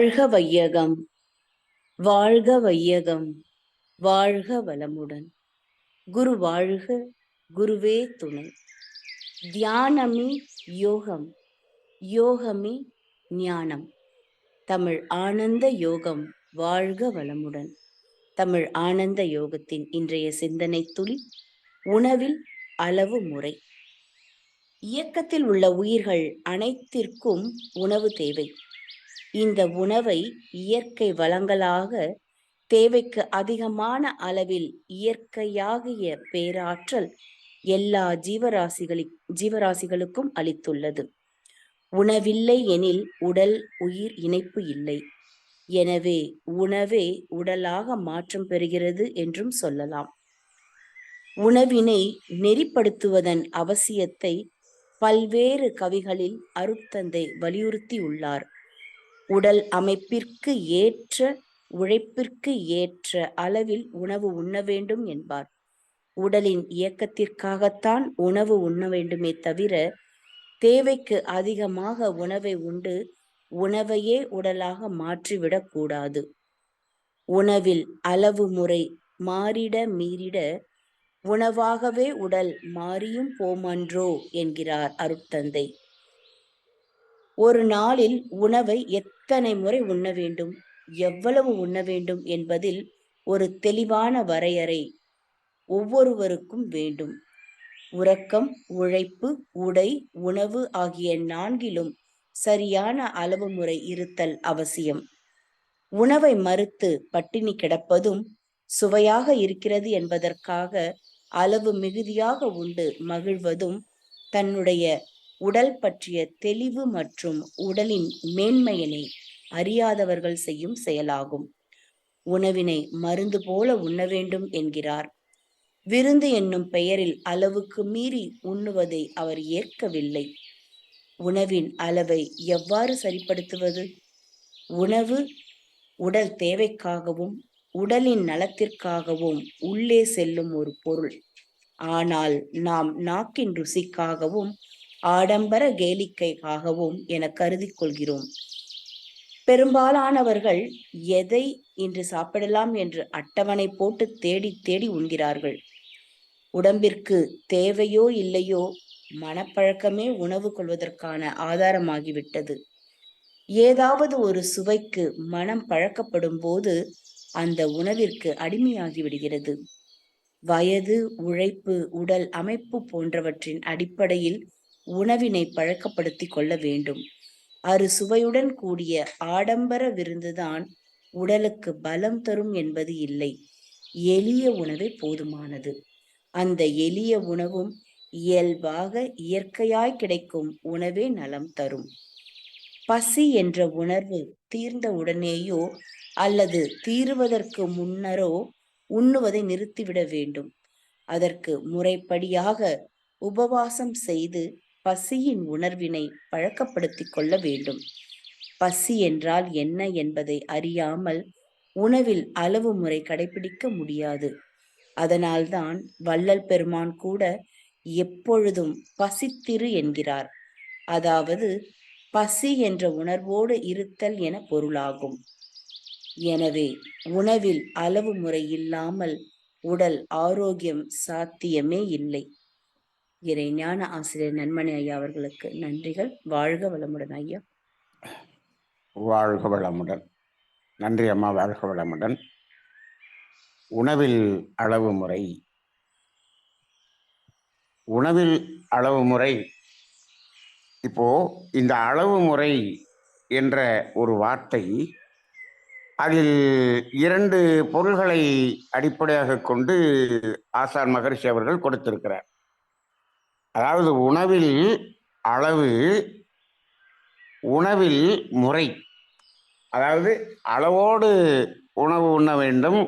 வாழ்க வையகம் வாழ்க வையகம் வாழ்க வளமுடன். குரு வாழ்க குருவே துணை. தியானமே யோகம் யோகமே ஞானம். தமிழ் ஆனந்த யோகம் வாழ்க வளமுடன். தமிழ் ஆனந்த யோகத்தின் இன்றைய சிந்தனை துளி உணவில் அளவு முறை. இயக்கத்தில் உள்ள உயிர்கள் அனைத்திற்கும் உணவு தேவை. இந்த உணவை இயற்கை வளங்களாக தேவைக்கு அதிகமான அளவில் இயற்கையாகிய பேராற்றல் எல்லா ஜீவராசிகளி ஜீவராசிகளுக்கும் அளித்துள்ளது. உணவில்லை எனில் உடல் உயிர் இணைப்பு இல்லை. எனவே உணவே உடலாக மாற்றம் பெறுகிறது என்றும் சொல்லலாம். உணவினை நெறிப்படுத்துவதன் அவசியத்தை பல்வேறு கவிகளில் அருட்தந்தை வலியுறுத்தியுள்ளார். உடல் அமைப்பிற்கு ஏற்ற உழைப்பிற்கு ஏற்ற அளவில் உணவு உண்ண வேண்டும் என்பார். உடலின் இயக்கத்திற்காகத்தான் உணவு உண்ண வேண்டுமே தவிர தேவைக்கு அதிகமாக உணவை உண்டு உணவையே உடலாக மாற்றிவிடக் கூடாது. உணவில் அளவு முறை மாறிட மீறிட உணவாகவே உடல் மாறியும் போமன்றோ என்கிறார் அருட்தந்தை. ஒரு நாளில் உணவை எத்தனை முறை உண்ண வேண்டும்? எவ்வளவு உண்ண வேண்டும் என்பதில் ஒரு தெளிவான வரையறை ஒவ்வொருவருக்கும் வேண்டும். உறக்கம் உழைப்பு உடை உணவு ஆகிய நான்கிலும் சரியான அளவு முறை இருத்தல் அவசியம். உணவை மறுத்து பட்டினி கிடப்பதும் சுவையாக இருக்கிறது என்பதற்காக அளவு மிகுதியாக உண்டு மகிழ்வதும் தன்னுடைய உடல் பற்றிய தெளிவு மற்றும் உடலின் மேன்மையினை அறியாதவர்கள் செய்யும் செயலாகும். உணவினை மருந்து போல உண்ண வேண்டும் என்கிறார். விருந்து என்னும் பெயரில் அளவுக்கு மீறி உண்ணுவதை அவர் ஏற்கவில்லை. உணவின் அளவை எவ்வாறு சரிப்படுத்துவது? உணவு உடல் தேவைக்காகவும் உடலின் நலத்திற்காகவும் உள்ளே செல்லும் ஒரு பொருள். ஆனால் நாம் நாக்கின் ருசிக்காகவும் ஆடம்பர கேளிக்கைக்காகவும் என கருதி கொள்கிறோம் பெரும்பாலானவர்கள் எதை இன்று சாப்பிடலாம் என்று அட்டவணை போட்டு தேடி தேடி உண்கிறார்கள். உடம்பிற்கு தேவையோ இல்லையோ மனப்பழக்கமே உணவு கொள்வதற்கான ஆதாரமாகிவிட்டது. ஏதாவது ஒரு சுவைக்கு மனம் பழக்கப்படும் போது அந்த உணவிற்கு அடிமையாகி விடுகிறது. வயது உழைப்பு உடல் அமைப்பு போன்றவற்றின் அடிப்படையில் உணவினை பழக்கப்படுத்தி கொள்ள வேண்டும். அறு சுவையுடன் கூடிய ஆடம்பர விருந்துதான் உடலுக்கு பலம் தரும் என்பது இல்லை. எளிய உணவே போதுமானது. அந்த எளிய உணவும் இயல்பாக இயற்கையாய் கிடைக்கும் உணவே நலம் தரும். பசி என்ற உணர்வு தீர்ந்த உடனேயோ அல்லது தீருவதற்கு முன்னரோ உண்ணுவதை நிறுத்திவிட வேண்டும். அதற்கு முறைப்படியாக உபவாசம் செய்து பசியின் உணர்வினை பழக்கப்படுத்திக் கொள்ள வேண்டும். பசி என்றால் என்ன என்பதை அறியாமல் உணவில் அளவு முறை கடைபிடிக்க முடியாது. அதனால்தான் வள்ளல் பெருமான் கூட எப்பொழுதும் பசித்திரு என்கிறார். அதாவது பசி என்ற உணர்வோடு இருத்தல் என பொருளாகும். எனவே உணவில் அளவு முறை இல்லாமல் உடல் ஆரோக்கியம் சாத்தியமே இல்லை. இறை ஞான ஆசிரியர் நன்மணி ஐயா அவர்களுக்கு நன்றிகள். வாழ்க வளமுடன் ஐயா. வாழ்க வளமுடன். நன்றி அம்மா வாழ்க வளமுடன். உணவில் அளவு முறை. உணவில் அளவு முறை. இப்போ இந்த அளவு முறை என்ற ஒரு வார்த்தை அதில் இரண்டு பொருள்களை அடிப்படையாக கொண்டு ஆசான் மகரிஷி அவர்கள் கொடுத்திருக்கிறார். அதாவது உணவில் அளவு உணவில் முறை. அதாவது அளவோடு உணவு உண்ண வேண்டும்.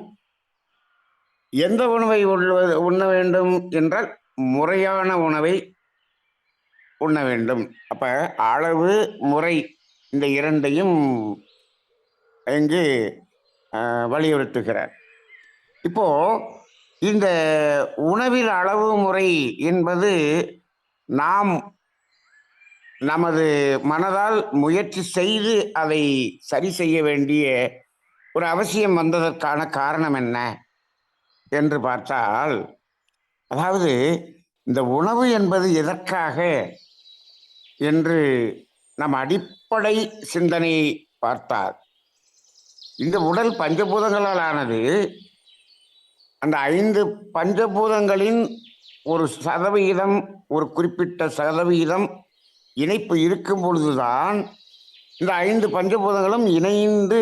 எந்த உணவை உண்ணுவது உண்ண வேண்டும் என்றால் முறையான உணவை உண்ண வேண்டும். அப்போ அளவு முறை இந்த இரண்டையும் இங்கு வலியுறுத்துகிறார். இப்போது இந்த உணவில் அளவு முறை என்பது நாம் நமது மனதால் முயற்சி செய்து அதை சரி செய்ய வேண்டிய ஒரு அவசியம் வந்ததற்கான காரணம் என்ன என்று பார்த்தால் அதாவது இந்த உணவு என்பது எதற்காக என்று நம் அடிப்படை சிந்தனையை பார்த்தால் இந்த உடல் பஞ்சபூதங்களால் ஆனது அந்த ஐந்து பஞ்சபூதங்களின் ஒரு சதவிகிதம் ஒரு குறிப்பிட்ட சதவிகிதம் இணைப்பு இருக்கும் பொழுதுதான் இந்த ஐந்து பஞ்சபூதங்களும் இணைந்து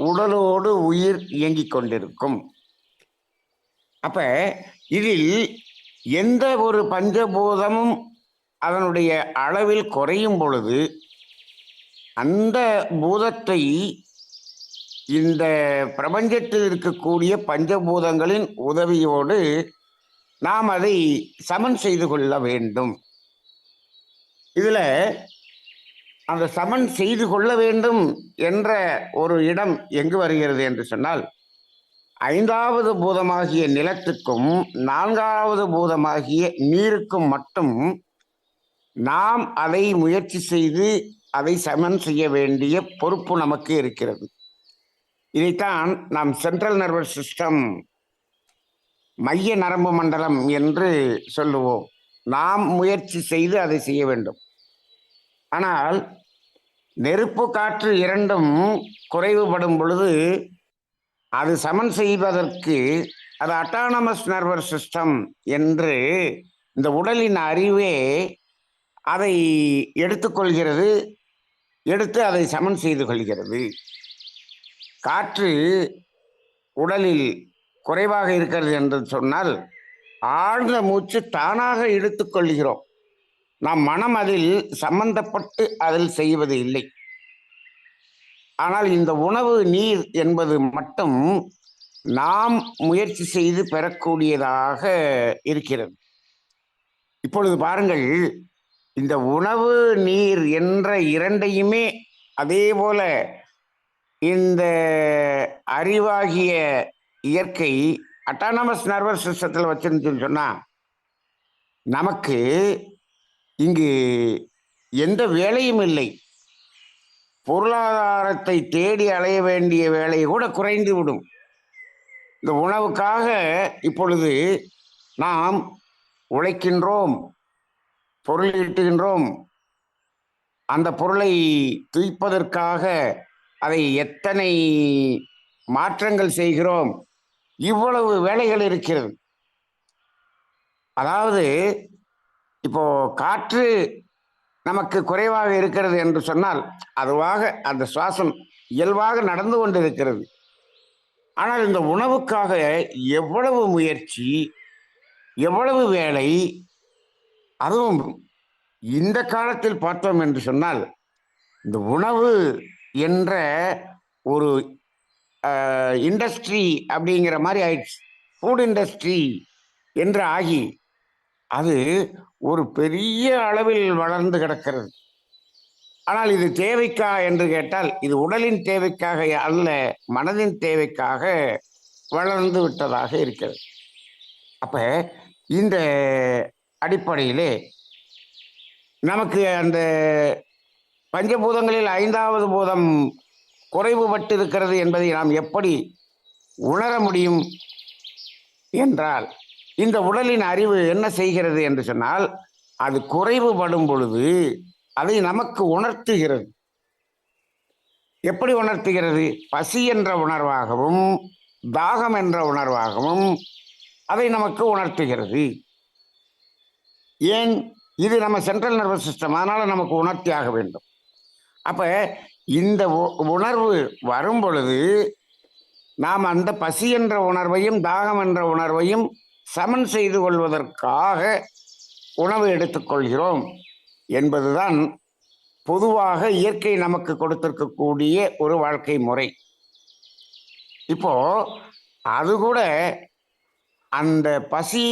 உடலோடு உயிர் இயங்கிக் கொண்டிருக்கும். அப்போ இதில் எந்த ஒரு பஞ்சபூதமும் அதனுடைய அளவில் குறையும் பொழுது அந்த பூதத்தை இந்த பிரபஞ்சத்தில் இருக்கக்கூடிய பஞ்சபூதங்களின் உதவியோடு நாம் அதை சமன் செய்து கொள்ள வேண்டும். இதில் அந்த சமன் செய்து கொள்ள வேண்டும் என்ற ஒரு இடம் எங்கு வருகிறது என்று சொன்னால் ஐந்தாவது பூதமாகிய நிலத்துக்கும் நான்காவது பூதமாகிய நீருக்கும் மட்டும் நாம் அதை முயற்சி செய்து அதை சமன் செய்ய வேண்டிய பொறுப்பு நமக்கு இருக்கிறது. இதைத்தான் நாம் சென்ட்ரல் நர்வஸ் சிஸ்டம் மைய நரம்பு மண்டலம் என்று சொல்லுவோம். நாம் முயற்சி செய்து அதை செய்ய வேண்டும். ஆனால் நெருப்பு காற்று இரண்டும் குறைவுபடும் பொழுது அது சமன் செய்வதற்கு அது அட்டானமஸ் நர்வஸ் சிஸ்டம் என்று இந்த உடலின் அறிவே அதை எடுத்துக்கொள்கிறது எடுத்து அதை சமன் செய்து கொள்கிறது. காற்று உடலில் குறைவாக இருக்கிறது என்று சொன்னால் ஆழ்ந்த மூச்சு தானாக இழுத்துக்கொள்கிறோம் நம் மனம் அதில் சம்பந்தப்பட்டு அதில் செய்வது இல்லை. ஆனால் இந்த உணவு நீர் என்பது மட்டும் நாம் முயற்சி செய்து பெறக்கூடியதாக இருக்கிறது. இப்பொழுது பாருங்கள் இந்த உணவு நீர் என்ற இரண்டையுமே அதே போல இந்த அறிவாகிய இயற்கை அட்டானமஸ் நர்வஸ் சிஸ்டத்தில் வச்சிருந்துச்சுன்னு சொன்னால் நமக்கு இங்கு எந்த வேலையும் இல்லை. பொருளாதாரத்தை தேடி அலைய வேண்டிய வேலை கூட குறைந்து விடும். இந்த உணவுக்காக இப்பொழுது நாம் உழைக்கின்றோம் பொருள் ஈட்டுகின்றோம். அந்த பொருளை துய்ப்பதற்காக அதை எத்தனை மாற்றங்கள் செய்கிறோம்? இவ்வளவு வேலைகள் இருக்கிறது. அதாவது இப்போ காற்று நமக்கு குறைவாக இருக்கிறது என்று சொன்னால் அதுவாக அந்த சுவாசம் இயல்பாக நடந்து கொண்டிருக்கிறது. ஆனால் இந்த உணவுக்காக எவ்வளவு முயற்சி எவ்வளவு வேலை அதுவும் இந்த காலத்தில் பார்த்தோம் என்று சொன்னால் இந்த உணவு என்ற ஒரு இண்டஸ்ட்ரி அப்படிங்கிற மாதிரி ஆயிடுச்சு. ஃபுட் இண்டஸ்ட்ரி என்று ஆகி அது ஒரு பெரிய அளவில் வளர்ந்து கிடக்கிறது. ஆனால் இது தேவைக்கா என்று கேட்டால் இது உடலின் தேவைக்காக அல்ல மனதின் தேவைக்காக வளர்ந்து விட்டதாக இருக்கிறது. அப்போ இந்த அடிப்படையிலே நமக்கு அந்த பஞ்சபூதங்களில் ஐந்தாவது பூதம் குறைவு பட்டிருக்கிறது என்பதை நாம் எப்படி உணர முடியும் என்றால் இந்த உடலின் அறிவு என்ன செய்கிறது என்று சொன்னால் அது குறைவுபடும் பொழுது அதை நமக்கு உணர்த்துகிறது. எப்படி உணர்த்துகிறது? பசி என்ற உணர்வாகவும் தாகம் என்ற உணர்வாகவும் அதை நமக்கு உணர்த்துகிறது. ஏன்? இது நம்ம சென்ட்ரல் நர்வஸ் சிஸ்டம் அதனால் நமக்கு உணர்த்தியாக வேண்டும். அப்ப இந்த உ- உணர்வு வரும் பொழுது நாம் அந்த பசி என்ற உணர்வையும் தாகம் என்ற உணர்வையும் சமன் செய்து கொள்வதற்காக உணவு எடுத்துக்கொள்கிறோம் என்பதுதான் பொதுவாக இயற்கை நமக்கு கொடுத்திருக்கக்கூடிய ஒரு வாழ்க்கை முறை. இப்போ அது கூட அந்த பசி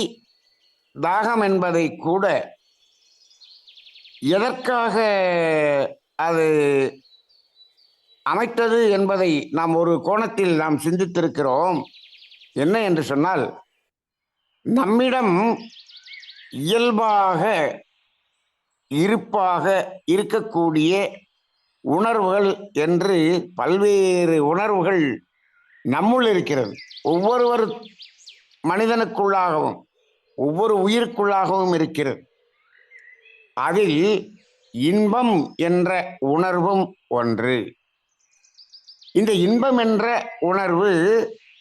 தாகம் என்பதை கூட எதற்காக அது அமைத்தது என்பதை நாம் ஒரு கோணத்தில் நாம் சிந்தித்திருக்கிறோம். என்ன என்று சொன்னால் நம்மிடம் இயல்பாக இருப்பாக இருக்கக்கூடிய உணர்வுகள் என்று பல்வேறு உணர்வுகள் நம்முள் இருக்கிறது. ஒவ்வொருவர் மனிதனுக்குள்ளாகவும் ஒவ்வொரு உயிருக்குள்ளாகவும் இருக்கிறது. அதில் இன்பம் என்ற உணர்வும் ஒன்று. இந்த இன்பம் என்ற உணர்வு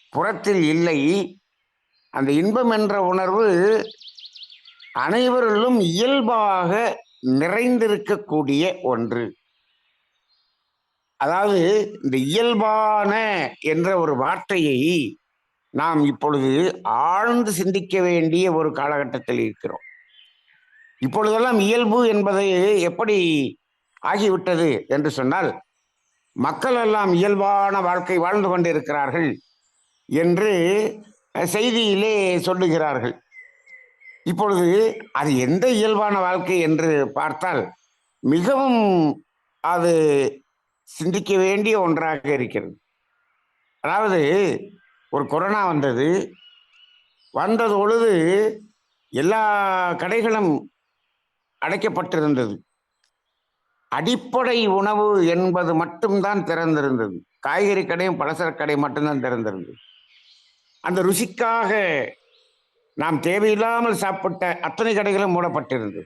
புறத்தில் இல்லை. அந்த இன்பம் என்ற உணர்வு அனைவரிலும் இயல்பாக நிறைந்திருக்கக்கூடிய ஒன்று. அதாவது இந்த இயல்பான என்ற ஒரு வார்த்தையை நாம் இப்பொழுது ஆழ்ந்து சிந்திக்க வேண்டிய ஒரு காலகட்டத்தில் இருக்கிறோம். இப்பொழுதெல்லாம் இயல்பு என்பது எப்படி ஆகிவிட்டது என்று சொன்னால் மக்கள் எல்லாம் இயல்பான வாழ்க்கை வாழ்ந்து கொண்டிருக்கிறார்கள் என்று செய்தியிலே சொல்லுகிறார்கள். இப்பொழுது அது எந்த இயல்பான வாழ்க்கை என்று பார்த்தால் மிகவும் அது சிந்திக்க வேண்டிய ஒன்றாக இருக்கிறது. அதாவது ஒரு கொரோனா வந்தது. வந்தது பொழுது எல்லா கடைகளும் அடைக்கப்பட்டிருந்தது. அடிப்படை உணவு என்பது மட்டும்தான் திறந்திருந்தது. காய்கறி கடையும் பலசரக்கு கடையும் மட்டும்தான் திறந்திருந்தது. அந்த ருசிக்காக நாம் தேவையில்லாமல் சாப்பிட்ட அத்தனை கடைகளும் மூடப்பட்டிருந்தது.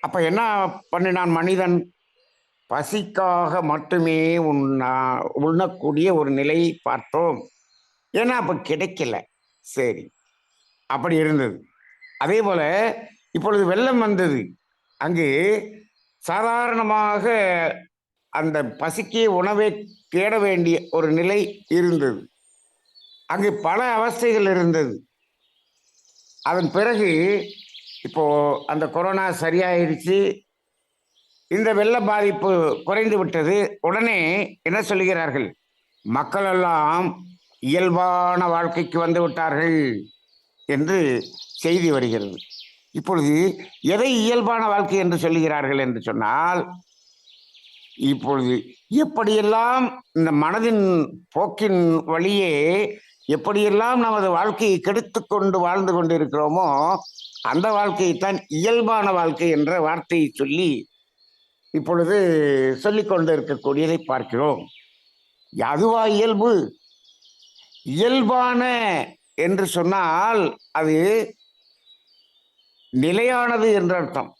அப்போ என்ன பண்ணினான் மனிதன்? பசிக்காக மட்டுமே உண்ணா உண்ணக்கூடிய ஒரு நிலையை பார்த்தோம். ஏன்னா அப்போ கிடைக்கல. சரி. அப்படி இருந்தது. அதே போல் இப்பொழுது வெள்ளம் வந்தது. அங்கு சாதாரணமாக அந்த பசிக்கு உணவை தேட வேண்டிய ஒரு நிலை இருந்தது. அங்கு பல அவஸ்தைகள் இருந்தது. அதன் பிறகு இப்போ அந்த கொரோனா சரியாயிடுச்சு. இந்த வெள்ள பாதிப்பு குறைந்து விட்டது. உடனே என்ன சொல்லுகிறார்கள்? மக்கள் எல்லாம் இயல்பான வாழ்க்கைக்கு வந்து விட்டார்கள் என்று செய்தி வருகிறது. இப்பொழுது எதை இயல்பான வாழ்க்கை என்று சொல்லுகிறார்கள் என்று சொன்னால் இப்பொழுது எப்படியெல்லாம் இந்த மனதின் போக்கின் வழியே எப்படியெல்லாம் நமது வாழ்க்கையை கெடுத்து கொண்டு வாழ்ந்து கொண்டிருக்கிறோமோ அந்த வாழ்க்கையைத்தான் இயல்பான வாழ்க்கை என்ற வார்த்தையை சொல்லி இப்பொழுது சொல்லி கொண்டு இருக்கக்கூடியதை பார்க்கிறோம். அதுவா இயல்பு? இயல்பான என்று சொன்னால் அது நிலையானது என்ற அர்த்தம்.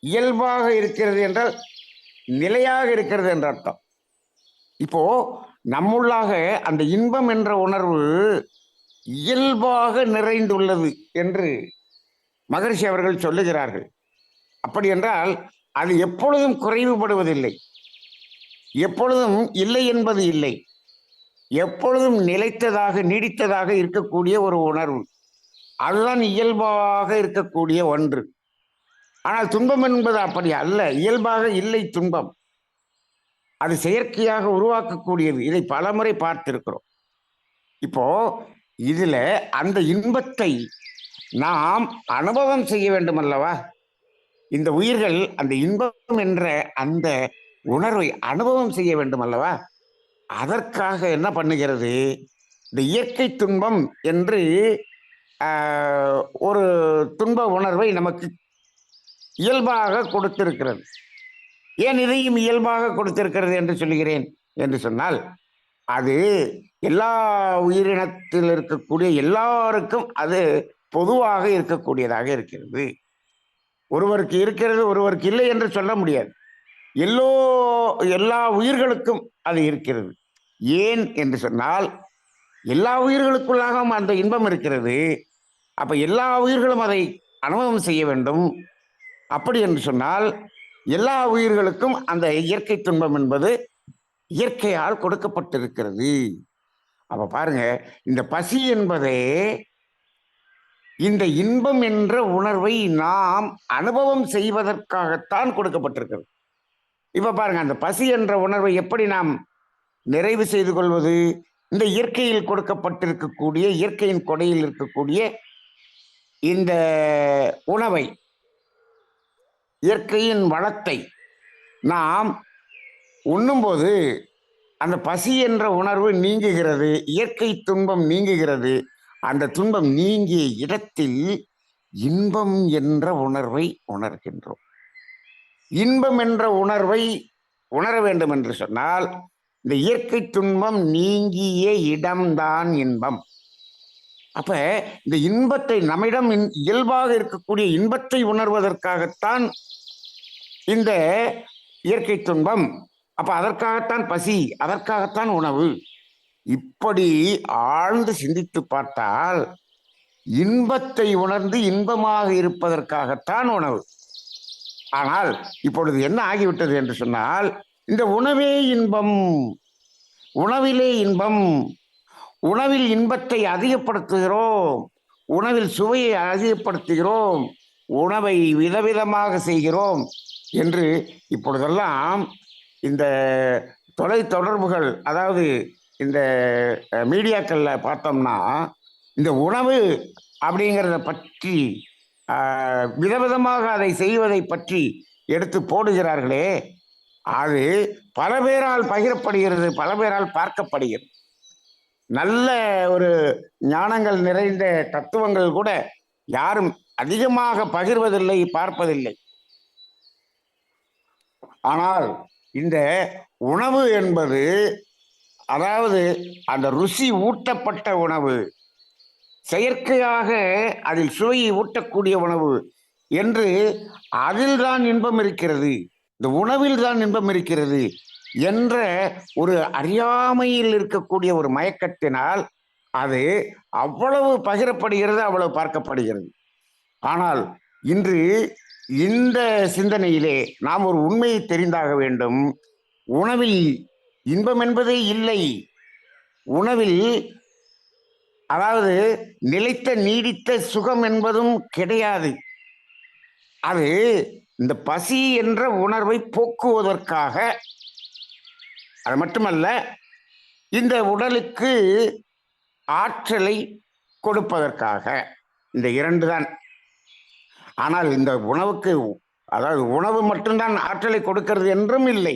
இயல்பாக இருக்கிறது என்றால் நிலையாக இருக்கிறது என்ற அர்த்தம். இப்போ நம்முள்ளாக அந்த இன்பம் என்ற உணர்வு இயல்பாக நிறைந்துள்ளது என்று மகரிஷி அவர்கள் சொல்லுகிறார்கள். அப்படி என்றால் அது எப்பொழுதும் குறைவுபடுவதில்லை. எப்பொழுதும் இல்லை என்பது இல்லை. எப்பொழுதும் நிலைத்ததாக நீடித்ததாக இருக்கக்கூடிய ஒரு உணர்வு. அதுதான் இயல்பாக இருக்கக்கூடிய ஒன்று. ஆனால் துன்பம் என்பது அப்படி அல்ல. இயல்பாக இல்லை துன்பம். அது செயற்கையாக உருவாக்கக்கூடியது. இதை பலமுறை பார்த்திருக்கிறோம். இப்போ இதுல அந்த இன்பத்தை நாம் அனுபவம் செய்ய வேண்டும் அல்லவா? இந்த உயிர்கள் அந்த இன்பம் என்ற அந்த உணர்வை அனுபவம் செய்ய வேண்டும் அல்லவா? அதற்காக என்ன பண்ணுகிறது? இந்த இயற்கை துன்பம் என்று ஒரு துன்ப உணர்வை நமக்கு இயல்பாக கொடுத்திருக்கிறது. ஏன் இதையும் இயல்பாக கொடுத்திருக்கிறது என்று சொல்லுகிறேன் என்று சொன்னால் அது எல்லா உயிரினத்தில் இருக்கக்கூடிய எல்லாருக்கும் அது பொதுவாக இருக்கக்கூடியதாக இருக்கிறது. ஒருவருக்கு இருக்கிறது ஒருவருக்கு இல்லை என்று சொல்ல முடியாது. எல்லோ எல்லா உயிர்களுக்கும் அது இருக்கிறது. ஏன் என்று சொன்னால் எல்லா உயிர்களுக்குள்ளாகவும் அந்த இன்பம் இருக்கிறது. அப்ப எல்லா உயிர்களும் அதை அனுபவம் செய்ய வேண்டும். அப்படி என்று சொன்னால் எல்லா உயிர்களுக்கும் அந்த இயற்கை துன்பம் என்பது இயற்கையால் கொடுக்கப்பட்டிருக்கிறது. அப்ப பாருங்க இந்த பசி என்பதே இந்த இன்பம் என்ற உணர்வை நாம் அனுபவம் செய்வதற்காகத்தான் கொடுக்கப்பட்டிருக்கிறது. இப்ப பாருங்க அந்த பசி என்ற உணர்வை எப்படி நாம் நிறைவு செய்து கொள்வது? இந்த இயற்கையில் கொடுக்கப்பட்டிருக்கக்கூடிய இயற்கையின் கொடையில் இருக்கக்கூடிய இந்த உணவை இயற்கையின் வளத்தை நாம் உண்ணும்போது அந்த பசி என்ற உணர்வு நீங்குகிறது இயற்கை துன்பம் நீங்குகிறது. அந்த துன்பம் நீங்கிய இடத்தில் இன்பம் என்ற உணர்வை உணர்கின்றோம். இன்பம் என்ற உணர்வை உணர வேண்டும் என்று சொன்னால் இந்த இயற்கை துன்பம் நீங்கிய இடம்தான் இன்பம். அப்ப இந்த இன்பத்தை நம்மிடம் இன்- இயல்பாக இருக்கக்கூடிய இன்பத்தை உணர்வதற்காகத்தான் இந்த இயற்கை துன்பம். அப்ப அதற்காகத்தான் பசி அதற்காகத்தான் உணவு. இப்படி ஆழ்ந்து சிந்தித்து பார்த்தால் இன்பத்தை உணர்ந்து இன்பமாக இருப்பதற்காகத்தான் உணவு. ஆனால் இப்பொழுது என்ன ஆகிவிட்டது என்று சொன்னால் இந்த உணவே இன்பம் உணவிலே இன்பம். உணவில் இன்பத்தை அதிகப்படுத்துகிறோம். உணவில் சுவையை அதிகப்படுத்துகிறோம். உணவை விதவிதமாக செய்கிறோம் என்று இப்பொழுதெல்லாம் இந்த தொலை தொடர்புகள் அதாவது இந்த மீடியாக்களில் பார்த்தோம்னா இந்த உணவு அப்படிங்கிறத பற்றி விதவிதமாக அதை செய்வதை பற்றி எடுத்து போடுகிறார்களே அது பல பேரால் பகிரப்படுகிறது பல பேரால் பார்க்கப்படுகிறது. நல்ல ஒரு ஞானங்கள் நிறைந்த தத்துவங்கள் கூட யாரும் அதிகமாக பகிர்வதில்லை பார்ப்பதில்லை. ஆனால் இந்த உணவு என்பது அதாவது அந்த ருசி ஊட்டப்பட்ட உணவு செயற்கையாக அதில் சுவையை ஊட்டக்கூடிய உணவு என்று அதில்தான் இன்பம் இருக்கிறது. இந்த உணவில் தான் இன்பம் இருக்கிறது. என்ற ஒரு அறியாமையில் இருக்கக்கூடிய ஒரு மயக்கத்தினால் அது அவ்வளவு பகிரப்படுகிறது அவ்வளவு பார்க்கப்படுகிறது. ஆனால் இன்று இந்த சிந்தனையிலே நாம் ஒரு உண்மையை தெரிந்தாக வேண்டும். உணவில் இன்பம் என்பதே இல்லை. உணவில் அதாவது நிலைத்த நீடித்த சுகம் என்பதும் கிடையாது. அது இந்த பசி என்ற உணர்வை போக்குவதற்காக அது மட்டுமல்ல இந்த உடலுக்கு ஆற்றலை கொடுப்பதற்காக இந்த இரண்டு தான் ஆனால் இந்த உணவுக்கு அதாவது உணவு மட்டும்தான் ஆற்றலை கொடுக்கிறது என்றும் இல்லை.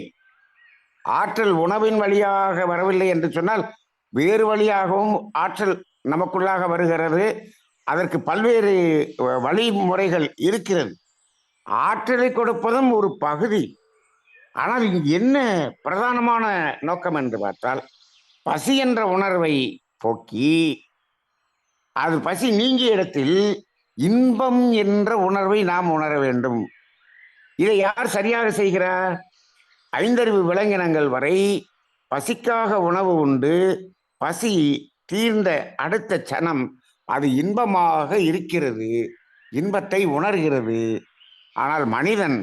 ஆற்றல் உணவின் வழியாக வரவில்லை என்று சொன்னால் வேறு வழியாகவும் ஆற்றல் நமக்குள்ளாக வருகிறது. அதற்கு பல்வேறு வழிமுறைகள் இருக்கிறது. ஆற்றலை கொடுப்பதும் ஒரு பகுதி. ஆனால் இங்கு என்ன பிரதானமான நோக்கம் என்று பார்த்தால் பசி என்ற உணர்வை போக்கி அது பசி நீங்கிய இடத்தில் இன்பம் என்ற உணர்வை நாம் உணர வேண்டும். இதை யார் சரியாக செய்கிறார்? ஐந்தறிவு விலங்கினங்கள் வரை பசிக்காக உணவு உண்டு பசி தீர்ந்த அடுத்த சனம் அது இன்பமாக இருக்கிறது இன்பத்தை உணர்கிறது. ஆனால் மனிதன்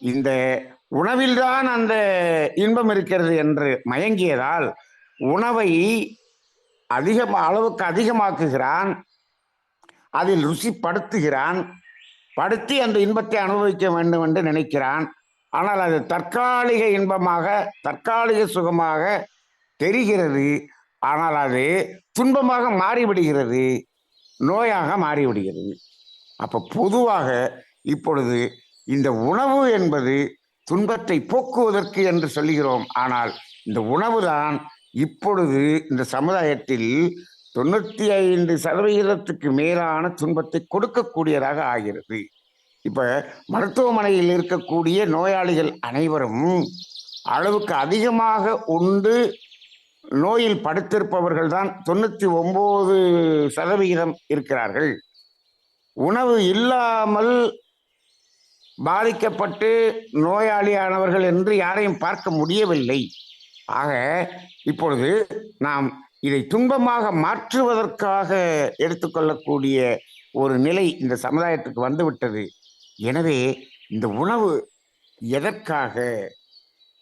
இந்த உணவில்தான் அந்த இன்பம் இருக்கிறது என்று மயங்கியதால் உணவை அதிக அளவுக்கு அதிகமாக்குகிறான். அதில் ருசிப்படுத்துகிறான் படுத்தி அந்த இன்பத்தை அனுபவிக்க வேண்டும் என்று நினைக்கிறான். ஆனால் அது தற்காலிக இன்பமாக தற்காலிக சுகமாக தெரிகிறது. ஆனால் அது துன்பமாக மாறிவிடுகிறது. நோயாக மாறிவிடுகிறது. அப்போ பொதுவாக இப்பொழுது இந்த உணவு என்பது துன்பத்தை போக்குவதற்கு என்று சொல்லுகிறோம். ஆனால் இந்த உணவுதான் இப்பொழுது இந்த சமுதாயத்தில் தொண்ணூத்தி ஐந்து சதவிகிதத்துக்கு மேலான துன்பத்தை கொடுக்கக்கூடியதாக ஆகிறது. இப்ப மருத்துவமனையில் இருக்கக்கூடிய நோயாளிகள் அனைவரும் அளவுக்கு அதிகமாக உண்டு நோயில் படுத்திருப்பவர்கள் தான் தொண்ணூத்தி ஒன்பது சதவிகிதம் இருக்கிறார்கள். உணவு இல்லாமல் பாதிக்கப்பட்டு நோயாளியானவர்கள் என்று யாரையும் பார்க்க முடியவில்லை. ஆக இப்பொழுது நாம் இதை துன்பமாக மாற்றுவதற்காக எடுத்துக்கொள்ளக்கூடிய ஒரு நிலை இந்த சமுதாயத்துக்கு வந்துவிட்டது. எனவே இந்த உணவு எதற்காக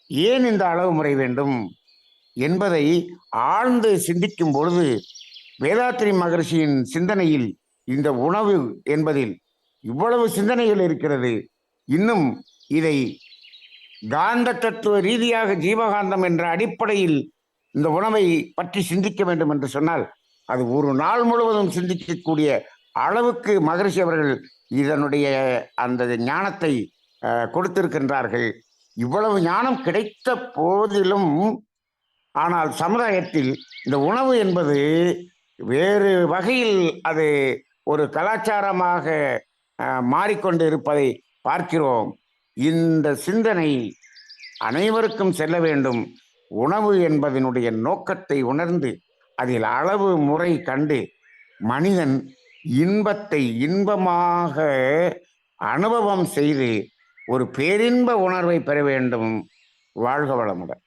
ஏன் இந்த அளவு முறை வேண்டும் என்பதை ஆழ்ந்து சிந்திக்கும் பொழுது வேதாத்திரி மகர்ஷியின் சிந்தனையில் இந்த உணவு என்பதில் இவ்வளவு சிந்தனைகள் இருக்கிறது. இன்னும் இதை காந்த தத்துவ ரீதியாக ஜீவகாந்தம் என்ற அடிப்படையில் இந்த உணவை பற்றி சிந்திக்க வேண்டும் என்று சொன்னால் அது ஒரு நாள் முழுவதும் சிந்திக்கக்கூடிய அளவுக்கு மகரிஷி அவர்கள் இதனுடைய அந்த ஞானத்தை கொடுத்திருக்கின்றார்கள். இவ்வளவு ஞானம் கிடைத்த போதிலும் ஆனால் சமுதாயத்தில் இந்த உணவு என்பது வேறு வகையில் அது ஒரு கலாச்சாரமாக மாறிக்கொண்டு இருப்பதை பார்க்கிறோம். இந்த சிந்தனை அனைவருக்கும் செல்ல வேண்டும். உணவு என்பதனுடைய நோக்கத்தை உணர்ந்து அதில் அளவு முறை கண்டு மனிதன் இன்பத்தை இன்பமாக அனுபவம் செய்து ஒரு பேரின்ப உணர்வை பெற வேண்டும். வாழ்க வளமுடன்.